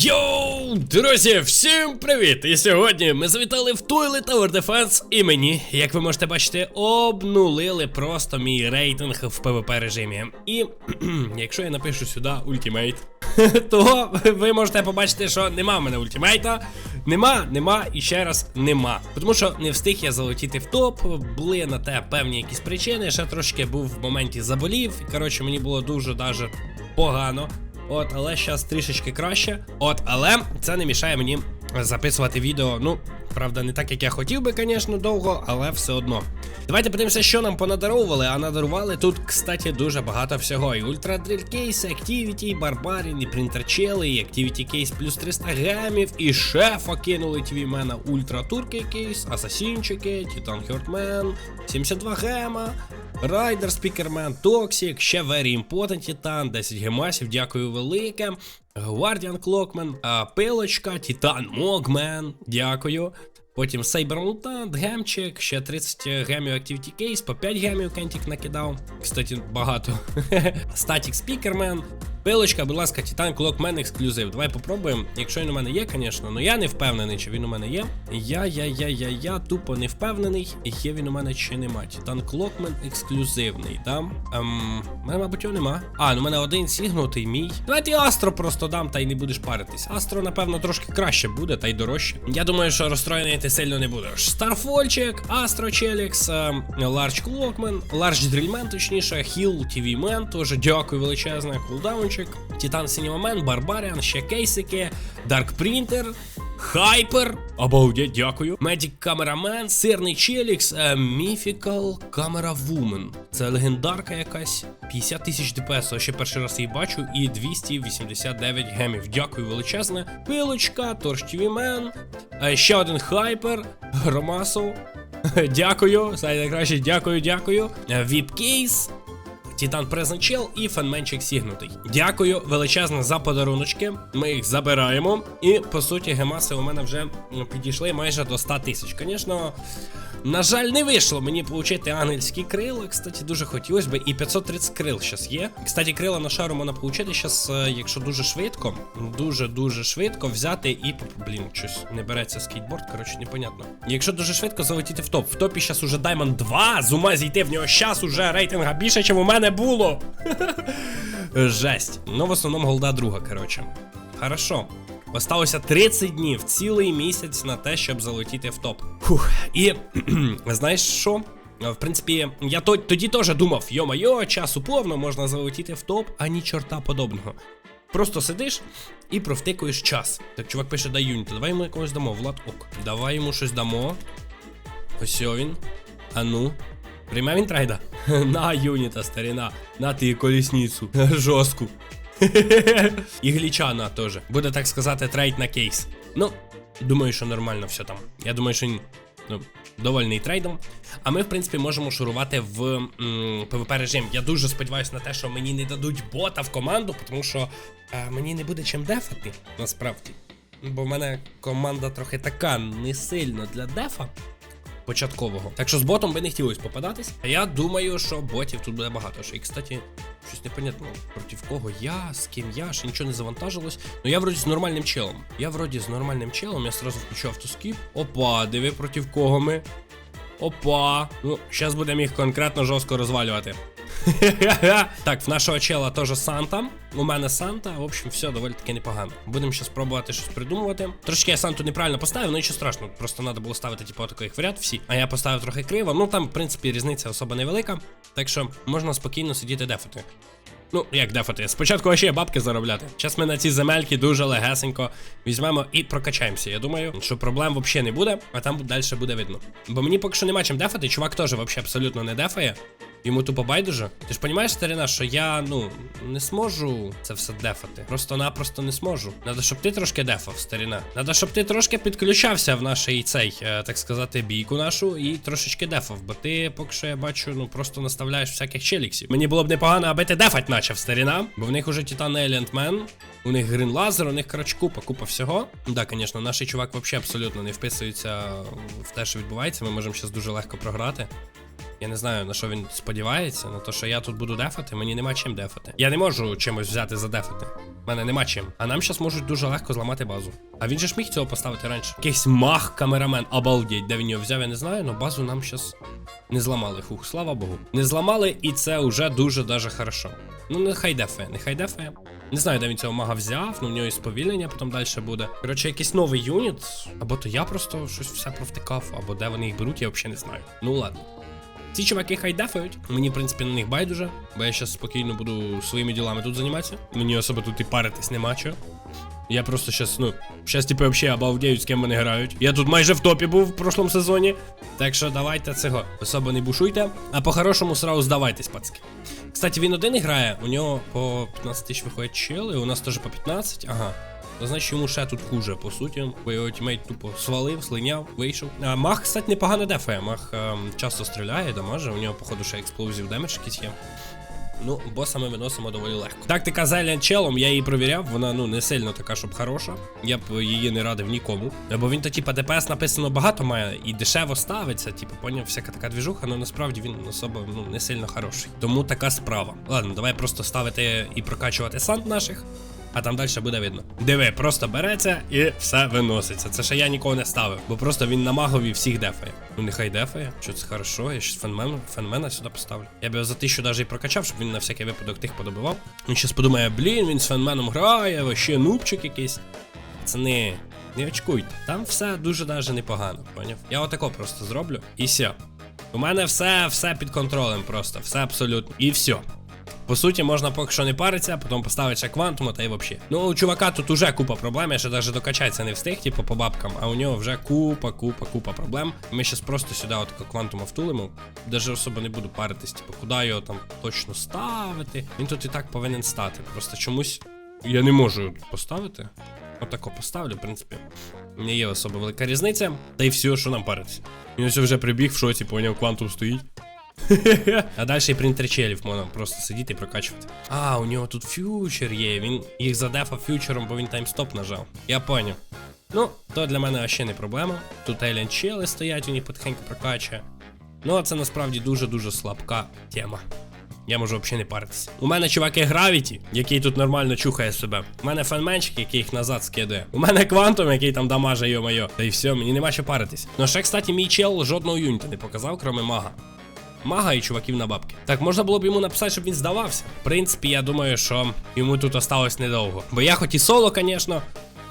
Йоу, друзі, всім привіт! І сьогодні ми завітали в Toilet Tower Defense і мені, як ви можете бачити, обнулили просто мій рейтинг в PvP режимі. І якщо я напишу сюди ультимейт, то ви можете побачити, що нема в мене ультимейта. Нема, нема і ще раз нема. Тому що не встиг я залетіти в топ, були на те певні якісь причини. Ще трошки був в моменті заболів. Коротше, мені було дуже даже погано. От, але зараз трішечки краще. От, але це не мішає мені записувати відео. Ну, правда, не так, як я хотів би, звісно, довго, але все одно. Давайте подивимося, що нам понадаровували. А надарували тут, кстати, дуже багато всього. І Ультра Drill Case, Activity, і Барбарін, і Принтер Чели, і Activity Case плюс 300 гемів, і шефа кинули твімена Ультра Турки Кейс, Асасінчики, Титан Хертмен, 72 гема. Райдер, Спікермен, Токсік, ще Very Important Титан, 10 гемасів, дякую велике. Гвардіан Клокмен, Пилочка, Титан Могмен, дякую. Потім Сейбер Мутант, Гемчик, ще 30 гемів Activity Case, по 5 гемів Кентік накидав. Кстати, багато. Статік Спікермен. Пилочка, будь ласка, Титан Клокмен ексклюзив. Давай попробуємо. Якщо він у мене є, звісно, але я не впевнений, чи він у мене є. Я, я, я, я, я тупо не впевнений, є він у мене чи нема. Титан Клокмен ексклюзивний, да? Ем, мене, мабуть, його нема. А, ну у мене один сігнутий мій. Давайте Астро просто дам, та й не будеш паритись. Астро, напевно, трошки краще буде, та й дорожче. Я думаю, що розстроєний ти сильно не будеш. Старфольчик, Астро Челікс, Ларч Клокмен, Ларч Дрільмен, точніше, Хіл ТВ Мен, теж дякую величезне, кулдаунчик. Титан Сінімамен, Барбаріан, ще кейсики, Дарк Принтер, Хайпер. Обалдеть, дякую. Медік Камерамен, Сирний Челікс, Міфікал Камера Вумен. Це легендарка якась. 50 тисяч ДПС, ще перший раз її бачу, і 289 гемів. Дякую величезне. Пилочка, Торч ТВ Мен, ще один хайпер, Громасов. Дякую, найкраще, дякую, дякую. Віп-кейс. Титан Презенчел і фенменчик сігнутий. Дякую величезно за подаруночки. Ми їх забираємо. І по суті, гемаси у мене вже підійшли майже до 100 тисяч. Звісно, на жаль, не вийшло мені отримати ангельські крила. Кстати, дуже хотілося б. І 530 крил зараз є. Кстати, крила на шару можна отримати зараз, якщо дуже швидко, дуже-дуже швидко взяти і. Блін, щось не береться скейтборд, коротше, непонятно. Якщо дуже швидко залетіти в топ. В топі зараз уже Diamond 2, з ума зійти в нього зараз уже рейтинга більше, ніж у мене було. Жесть. Ну, в основному голда друга, коротше. Хорошо. Осталося 30 днів, цілий місяць на те, щоб залетіти в топ. Фух. І знаєш що? В принципі, я тоді теж думав, йо-майо, часу повно, можна залетіти в топ, а ні чорта подобного. Просто сидиш і провтикуєш час. Так, чувак пише, дай юніта, давай йому якогось дамо, Влад ок. Давай йому щось дамо. Ось він. А ну. Прийме він трейда? На юніта, старіна. На ти колісницю. Жорстку. І глічана теж. Буде так сказати, трейд на кейс. Ну, думаю, що нормально все там. Я думаю, що. Ну, довольний трейдом. А ми, в принципі, можемо шурувати в PvP режим. Я дуже сподіваюся на те, що мені не дадуть бота в команду, тому що е, мені не буде чим дефати, насправді. Бо в мене команда трохи така не сильно для дефа початкового. Так що з ботом би не хотілося попадатись. А я думаю, що ботів тут буде багато. Що і, кстати, щось непонятно, проти кого я, з ким я, ще нічого не завантажилось. Ну я вроді з нормальним челом. Я вроді з нормальним челом, я сразу включу автоскіп. Опа, диви проти кого ми. Опа. Ну, зараз будемо їх конкретно жорстко розвалювати. так, в нашого чела теж Санта. У мене Санта. В общем, все доволі таки непогано. Будемо зараз пробувати щось придумувати. Трошки я Санту неправильно поставив, ну нічого страшного. Просто треба було ставити, типу, таких в ряд всі. А я поставив трохи криво. Ну там, в принципі, різниця особо невелика. Так що можна спокійно сидіти дефати. Ну, як дефати? Спочатку ще бабки заробляти. Зараз ми на ці земельки дуже легесенько візьмемо і прокачаємося. Я думаю, що проблем взагалі не буде, а там далі буде видно. Бо мені поки що нема чим дефати, чувак теж взагалі абсолютно не дефає. Йому тупо байдуже. Ти ж розумієш, старина, що я, ну, не зможу це все дефати. Просто-напросто не зможу. Надо, щоб ти трошки дефав, старина. Надо, щоб ти трошки підключався в наш цей, е, так сказати, бійку нашу і трошечки дефав. Бо ти, поки що я бачу, ну просто наставляєш всяких челіксів. Мені було б непогано, аби ти дефать почав, старина. Бо в них уже Титан Елентмен. У них грин лазер, у них, коротше, купа, купа всього. Да, звісно, наш чувак взагалі абсолютно не вписується в те, що відбувається. Ми можемо зараз дуже легко програти. Я не знаю, на що він сподівається, на те, що я тут буду дефати, мені нема чим дефати. Я не можу чимось взяти за дефати. У мене нема чим. А нам зараз можуть дуже легко зламати базу. А він же ж міг цього поставити раніше. Якийсь мах камерамен, обалдеть, де він його взяв, я не знаю, але базу нам зараз не зламали. Хух, слава Богу. Не зламали, і це вже дуже даже хорошо. Ну, нехай дефе, нехай дефе. Не знаю, де він цього мага взяв, ну в нього і сповільнення потім далі буде. Коротше, якийсь новий юніт, або то я просто щось все провтикав, або де вони їх беруть, я взагалі не знаю. Ну ладно. Ці чуваки хай дефають. Мені, в принципі, на них байдуже, бо я зараз спокійно буду своїми ділами тут займатися. Мені особо тут і паритись нема чого. Я просто щас, ну, щас типу вообще обалдеють, з ким вони грають. Я тут майже в топі був в прошлому сезоні. Так що давайте цього. Особо не бушуйте. А по-хорошому сразу здавайтесь, пацки. Кстати, він один грає, у нього по 15 тисяч виходить чели, у нас теж по 15, ага. Значить йому ще тут хуже, по суті. Бо його тімейт тупо свалив, слиняв, вийшов. А Мах, кстати, непогано дефає. Мах ем, часто стріляє, дамаже, у нього, походу, ще експлозив демедж якийсь є. Ну, боса ми виносимо доволі легко. Тактика Зелен челом, я її провіряв, вона ну не сильно така, щоб хороша. Я б її не радив нікому. Бо він то, типа, ДПС написано багато має і дешево ставиться, типу, поняв, всяка така двіжуха, але насправді він особо ну, не сильно хороший. Тому така справа. Ладно, давай просто ставити і прокачувати сант наших. А там далі буде видно. Диви, просто береться і все виноситься. Це ще я нікого не ставив, бо просто він на магові всіх дефає. Ну нехай дефає. Що це хорошо, я щас фенмен, фенмена сюди поставлю. Я б його за тисячу навіть і прокачав, щоб він на всякий випадок тих подобивав. Він щас подумає, блін, він з фенменом грає, вообще нубчик якийсь. Пацани, не очкуйте. Там все дуже даже непогано, поняв? Я отако просто зроблю і все. У мене все, все під контролем просто, все абсолютно. І все. По суті, можна поки що не паритися, потім поставити ще квантума та й взагалі. Ну, у чувака тут уже купа проблем, я ще навіть докачатися не встиг, типу, по бабкам, а у нього вже купа, купа, купа проблем. Ми зараз просто сюди от квантума втулимо. Даже особо не буду паритись, типу, куди його там точно ставити. Він тут і так повинен стати. Просто чомусь я не можу поставити. Отако поставлю, в принципі. Не є особо велика різниця. Та й все, що нам париться. Він ось вже прибіг в шоці, поняв, квантум стоїть. А далі принтер челів можна просто сидіти і прокачувати. А, у нього тут фьючер є. Він їх задефав фьючером, бо він таймстоп нажав. Я поняв. Ну, то для мене ще не проблема. Тут Елен чели стоять, у них потихеньку прокачує. Ну, а це насправді дуже-дуже слабка тема. Я можу взагалі не паритися. У мене чуваки Гравіті, який тут нормально чухає себе. У мене фанменчик, який їх назад скидає. У мене квантум, який там дамаже, йо-моє. Та й все, мені нема що паритись. Ну ще, кстати, мій чел жодного юніта не показав, кроме мага. Мага і чуваків на бабки. Так, можна було б йому написати, щоб він здавався. В принципі, я думаю, що йому тут осталось недовго. Бо я хоч і соло, звісно,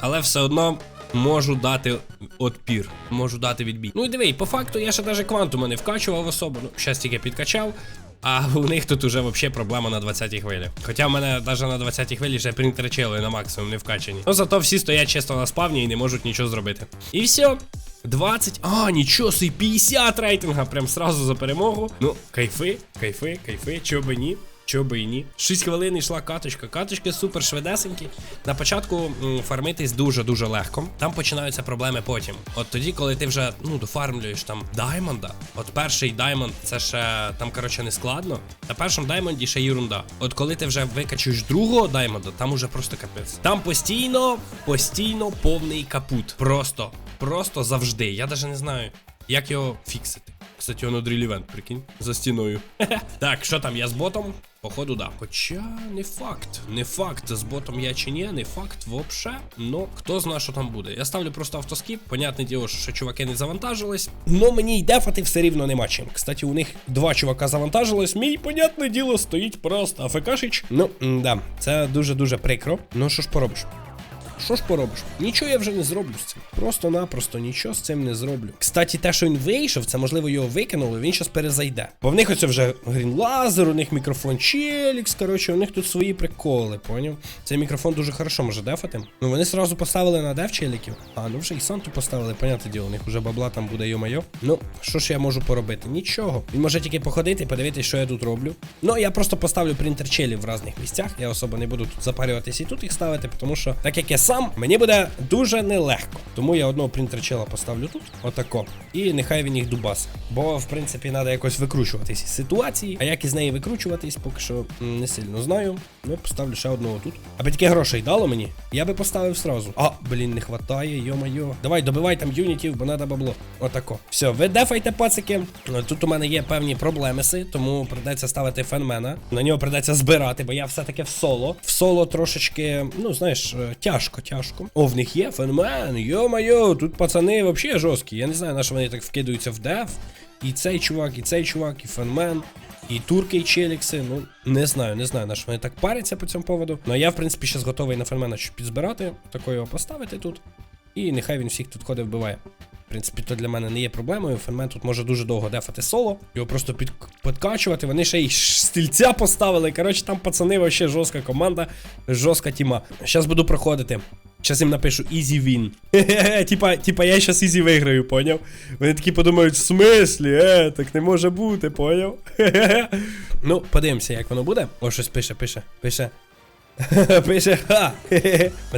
але все одно можу дати отпір. Можу дати відбій. Ну і диви, по факту я ще навіть квантума не вкачував особо. Ну, щас тільки підкачав. А у них тут уже взагалі проблема на 20-й хвилі. Хоча в мене навіть на 20-й хвилі ще принтерчели на максимум не вкачані. Ну зато всі стоять чисто на спавні і не можуть нічого зробити. І все. 20. А, нічого собі, 50 рейтинга. Прям сразу за перемогу. Ну, кайфи, кайфи, кайфи, чого би ні. Чого би і ні. 6 хвилин йшла каточка. Каточки супер швидесенькі. На початку м, фармитись дуже-дуже легко. Там починаються проблеми потім. От тоді, коли ти вже ну, дофармлюєш там даймонда. От перший даймонд, це ще там, коротше, не складно. На першому даймонді ще єрунда. От коли ти вже викачуєш другого даймонда, там уже просто капець. Там постійно, постійно повний капут. Просто, просто завжди. Я навіть не знаю, як його фіксити. Кстати, воно дрілівент, прикинь, за стіною. так, що там, я з ботом? Походу, да. Хоча не факт. Не факт, з ботом я чи ні, не факт вообще. Ну, хто знає, що там буде. Я ставлю просто автоскіп. Понятне діло, що чуваки не завантажились. Ну мені й дефати все рівно нема чим. Кстати, у них два чувака завантажились. Мій, понятне діло, стоїть просто АФКшич. Ну, да, це дуже-дуже прикро. Ну що ж поробиш? Що ж поробиш? Нічого я вже не зроблю з цим. Просто-напросто нічого з цим не зроблю. Кстати, те, що він вийшов, це можливо його викинули, він зараз перезайде. Бо в них оце вже грін лазер, у них мікрофон Челікс. Коротше, у них тут свої приколи, поняв? Цей мікрофон дуже хорошо може дефати. Ну вони сразу поставили на деф челіків. А, ну вже і Санту поставили, понятне діло, у них вже бабла там буде йо-майо. Ну, що ж я можу поробити? Нічого. Він може тільки походити, подивитися, що я тут роблю. Ну, я просто поставлю принтер челів в різних місцях. Я особо не буду тут запарюватись і тут їх ставити, тому що, так як я сам, мені буде дуже нелегко. Тому я одного принтерчела поставлю тут, отако. І нехай він їх дубас. Бо, в принципі, треба якось викручуватись із ситуації. А як із неї викручуватись, поки що не сильно знаю. Ну, поставлю ще одного тут. Аби таке грошей дало мені, я би поставив сразу. А, блін, не хватає, йо-майо. Давай, добивай там юнітів, бо надо бабло. Отако. Все, ви дефайте, пацики. Тут у мене є певні проблемиси, тому придеться ставити фенмена. На нього придеться збирати, бо я все-таки в соло. В соло трошечки, ну знаєш, е, тяжко, тяжко. О, в них є фенмен. Йо-майо, тут пацани взагалі жорсткі. Я не знаю, на що вони так вкидаються в деф. І цей чувак, і цей чувак, і фенмен. І турки, і челікси, ну не знаю, не знаю, на що вони так паряться по цьому поводу. Ну а я, в принципі, зараз готовий на фермена щось підзбирати, такого його поставити тут. І нехай він всіх тут ходить вбиває. В принципі, то для мене не є проблемою. Фермен тут може дуже довго дефати соло, його просто під, підкачувати. Вони ще й стільця поставили. Коротше, там пацани вообще жорстка команда, жорстка тіма. Зараз буду проходити. Зараз їм напишу Easy Win. Типа, типа я зараз Easy виграю, поняв? Вони такі подумають, в смислі, е, так не може бути, поняв? Ну, подивимося, як воно буде. О, щось пише, пише, пише. Пише ха.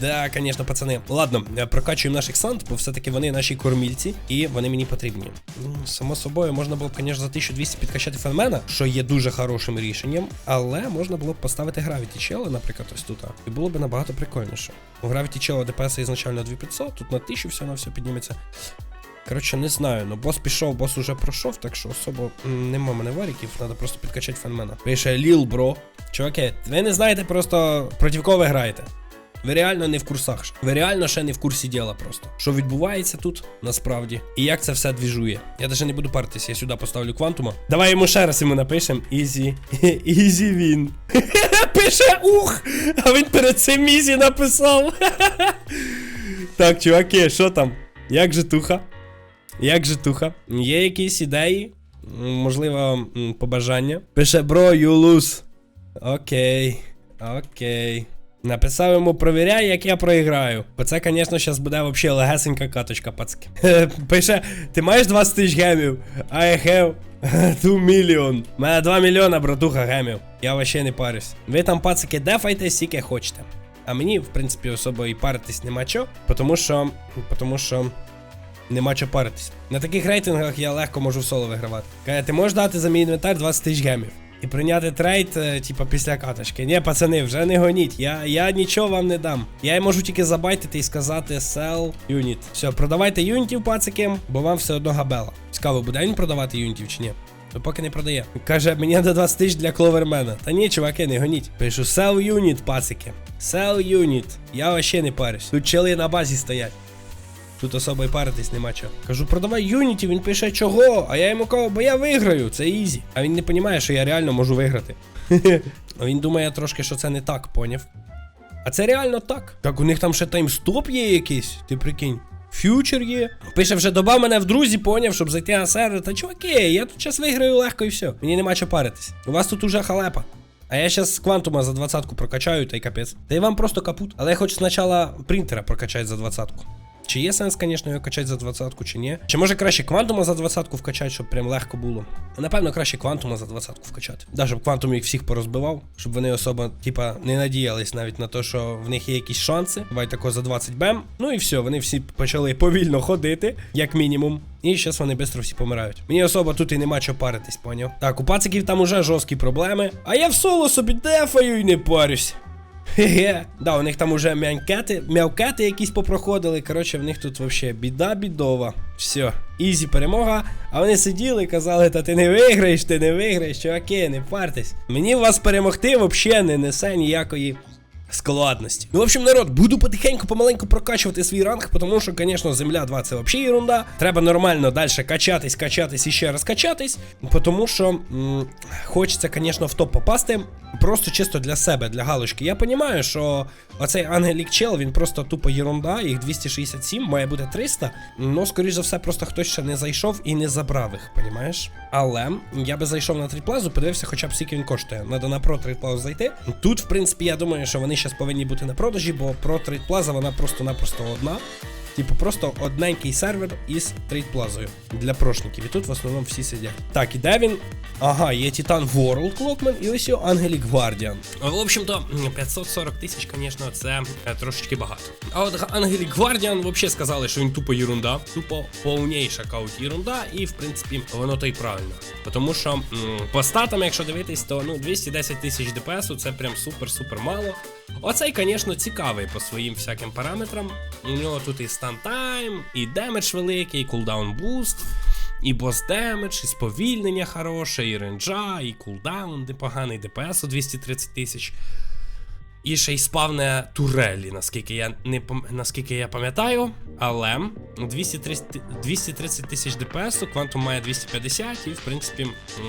Да, звісно, пацани. Ладно, е, прокачуємо наших сант, бо все-таки вони наші кормільці, і вони мені потрібні. Ну, само собою, можна було б, звісно, за 1200 підкачати фенмена, що є дуже хорошим рішенням, але можна було б поставити Gravity Чела, наприклад, ось тут. І було б набагато прикольніше. У Gravity Чела ДПС ізначально 2500, тут на 1000 все на все підніметься. Коротше, не знаю, ну бос пішов, бос уже пройшов, так що особо нема мене варіків, треба просто підкачати фанмена. Пише Ліл, бро. Чуваки, ви не знаєте просто проти кого ви граєте. Ви реально не в курсах. Ви реально ще не в курсі діла просто. Що відбувається тут насправді. І як це все двіжує. Я навіть не буду партись, я сюди поставлю квантума. Давай йому ще раз йому напишемо. Ізі. Ізі він. Пише ух! А він перед цим Ізі написав. Так, чуваки, що там? Як же туха? Як же туха? Є якісь ідеї? Можливо, побажання. Пише бро, you lose. Окей. Окей. Написав йому провіряй, як я проіграю. Бо це, звісно, зараз буде взагалі легесенька каточка, пацки. Пише, ти маєш 20 тисяч гемів? I have 2 million. У мене 2 мільйона, братуха, гемів. Я вообще не парюсь. Ви там, пацики, дефайте скільки хочете. А мені, в принципі, особо і паритись нема чого, тому що. Тому що. Нема чого паритись. На таких рейтингах я легко можу в соло вигравати. Каже, ти можеш дати за мій інвентар 20 тисяч гемів. І прийняти трейд, е, типа, після каточки. Ні, пацани, вже не гоніть. Я, я нічого вам не дам. Я можу тільки забайтити і сказати sell unit. Все, продавайте юнітів, пацики, бо вам все одно габела. Цікаво, буде він продавати юнітів чи ні? Ну поки не продає. Каже, мені до 20 тисяч для кловермена. Та ні, чуваки, не гоніть. Пишу sell unit, пацики. Sell unit. Я вообще не парюсь. Тут чели на базі стоять. Тут особо й паритись нема чого. Кажу, продавай юніті, він пише чого. А я йому кажу, бо я виграю, це ізі. А він не розуміє, що я реально можу виграти. А він думає трошки, що це не так, поняв. А це реально так. Так у них там ще таймстоп є якийсь, ти прикинь. Фьючер є. Пише вже добав мене в друзі, поняв, щоб зайти на сервер. Та чуваки, я тут час виграю легко і все. Мені нема чого паритись. У вас тут уже халепа. А я зараз квантума за двадцятку прокачаю, та й капець. Та й вам просто капут. Але я хочу спочатку принтера прокачати за двадцятку. Чи є сенс, звісно, його качати за двадцятку, чи ні? Чи може краще квантума за двадцятку вкачати, щоб прям легко було? Напевно, краще квантума за двадцятку вкачати. Да, щоб квантум їх всіх порозбивав, щоб вони особо, типа, не надіялись навіть на те, що в них є якісь шанси. Давай тако за 20 бем. Ну і все, вони всі почали повільно ходити, як мінімум. І зараз вони швидко всі помирають. Мені особо тут і нема чого паритись, поняв? Так, у пациків там уже жорсткі проблеми. А я в соло собі дефаю і не парюсь. Хе-хе. Да, у них там уже м'янкети, м'явкети якісь попроходили. Коротше, в них тут вообще біда бідова. Все, ізі перемога. А вони сиділи і казали, та ти не виграєш, ти не виграєш, чуваки, не партесь. Мені вас перемогти взагалі не несе ніякої. Складності. Ну, в общем, народ, буду потихеньку, помаленьку прокачувати свій ранг, тому що, звісно, земля 2 це взагалі ерунда. Треба нормально далі качатись, качатись і ще раз качатись. Тому що м, хочеться, звісно, в топ попасти. Просто чисто для себе, для галочки. Я розумію, що оцей Ангелік Чел, він просто тупо єрунда, їх 267, має бути 300. Ну, скоріш за все, просто хтось ще не зайшов і не забрав їх, понімаєш? Але я би зайшов на трейдплазу, подивився, хоча б скільки він коштує. Надо на про трейдплазу зайти. Тут, в принципі, я думаю, що вони зараз повинні бути на продажі, бо про трейдплаза вона просто-напросто одна. Типу, просто одненький сервер із трейдплазою для прошників. І тут в основному всі сидять. Так, і де він? Ага, є Титан World Clockman і ось його Angelic Guardian. В общем-то, 540 тисяч, звісно, це е, трошечки багато. А от Ангелі Гвардіан взагалі сказали, що він тупо єрунда, тупо повніша каут єрунда, і в принципі воно то й правильно. Тому що м, по статам, якщо дивитись, то ну 210 тисяч ДПСу це прям супер-супер мало. Оцей, звісно, цікавий по своїм всяким параметрам. У нього тут і стан тайм, і демедж великий, і кулдаун буст. І бос демедж, і сповільнення хороше, і ренджа, і кулдаун непоганий, ДПС у 230 тисяч. І ще й спавне турелі, наскільки я не наскільки я пам'ятаю. Але 230 230 тисяч ДПС, квантум має 250, і в принципі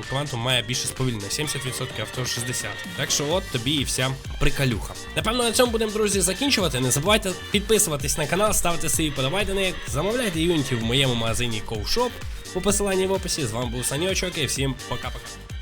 квантум має більше сповільнення, 70%, а то 60. Так що от тобі і вся прикалюха. Напевно, на цьому будемо, друзі, закінчувати. Не забувайте підписуватись на канал, ставити свої подобайдени, замовляйте юнітів в моєму магазині Ковшоп по посиланні в описі. З вами був Саньочок і всім пока-пока.